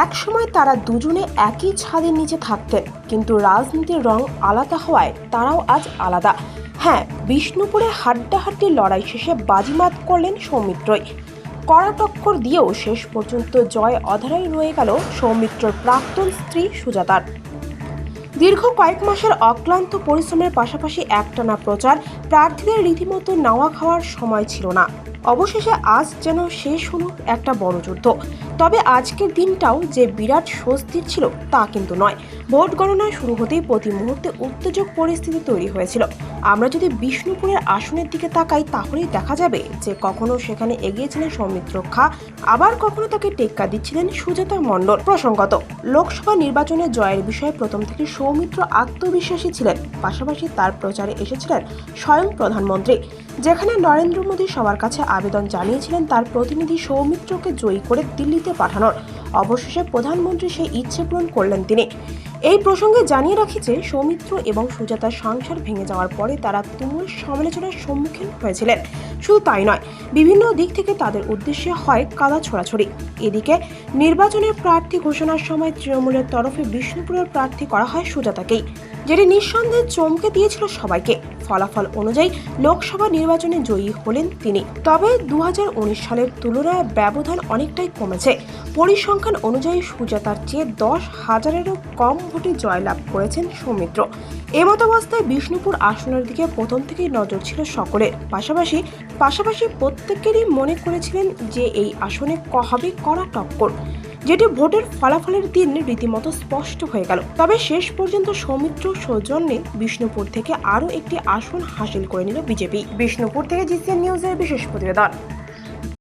একসময় তারা দুজনে একই ছাদের নিচে থাকতেন, কিন্তু রাজনীতির রং আলাদা হওয়ায় তারাও আজ আলাদা। হ্যাঁ বিষ্ণুপুরে হাড্ডাহাড্ডি লড়াই শেষে বাজিমাত করলেন সৌমিত্রই। কড়া টক্কর দিয়েও শেষ পর্যন্ত জয় অধারাই রয়ে গেল সৌমিত্রর প্রাক্তন স্ত্রী সুজাতার। দীর্ঘ কয়েক মাসের অক্লান্ত পরিশ্রমের পাশাপাশি একটানা প্রচার প্রার্থীদের রীতিমতো নাওয়া খাওয়ার সময় ছিল না। অবশেষে আজ যেন শেষ হলো একটা বড় যুদ্ধ। তবে আজকের দিনটাও যে বিরাট স্বস্তির ছিল তা কিন্তু নয়। ভোট গণনা শুরু হতেই প্রতি মুহূর্তে উত্তেজক পরিস্থিতি তৈরি হয়েছিল। আমরা যদি বিষ্ণুপুরের আসনের দিকে তাকাই, তাহলেই দেখা যাবে যে কখনো সেখানে এগিয়েছিলেন সৌমিত্র খা আবার কখনো তাকে টেক্কা দিচ্ছিলেন সুজাতা মণ্ডল। প্রসঙ্গত, লোকসভা নির্বাচনে জয়ের বিষয়ে প্রথম থেকে সৌমিত্র আত্মবিশ্বাসী ছিলেন, পাশাপাশি তার প্রচারে এসেছিলেন স্বয়ং প্রধানমন্ত্রী, যেখানে নরেন্দ্র মোদী সবার কাছে আবেদন জানিয়েছিলেন তার প্রতিনিধি সৌমিত্রকে জয়ী করে দিল্লিতে পাঠানোর। অবশেষে প্রধানমন্ত্রী সেই ইচ্ছে পূরণ করলেন তিনি। এই প্রসঙ্গে জানিয়ে রাখি যে, সৌমিত্র এবং সুজাতার সংসার ভেঙে যাওয়ার পরে তারা তুমুল সমালোচনার সম্মুখীন হয়েছিলেন। শুধু তাই নয়, বিভিন্ন দিক থেকে তাদের উদ্দেশ্যে হয় কাদা ছোড়াছড়ি। এদিকে নির্বাচনের প্রার্থী ঘোষণার সময় তৃণমূলের তরফে বিষ্ণুপুরের প্রার্থী করা হয় সুজাতাকেই। যেটি নিঃসন্দেহে চমকে দিয়েছিল সবাইকে। ফলাফল অনুযায়ী লোকসভা নির্বাচনে জয়ী হলেন তিনি। তবে দু সালের তুলনায় ব্যবধান অনেকটাই কমেছে। পরিসংখ্যান অনুযায়ী সুজাতার চেয়ে দশ হাজারেরও কম ভোটে জয়লাভ করেছেন সৌমিত্র। এমতাবস্থায় বিষ্ণুপুর আসনের দিকে প্রথম থেকেই নজর ছিল সকলের। পাশাপাশি পাশাপাশি প্রত্যেকেরই মনে করেছিলেন যে এই আসনে হবে কড়া টক্কর। যেটি ভোটের ফলাফলের দিন রীতিমতো স্পষ্ট হয়ে গেল। তবে শেষ পর্যন্ত সৌমিত্র সৌজন্যে বিষ্ণুপুর থেকে আরও একটি আসন হাসিল করে নিল বিজেপি। বিষ্ণুপুর থেকে জিসিএন নিউজের বিশেষ প্রতিবেদন।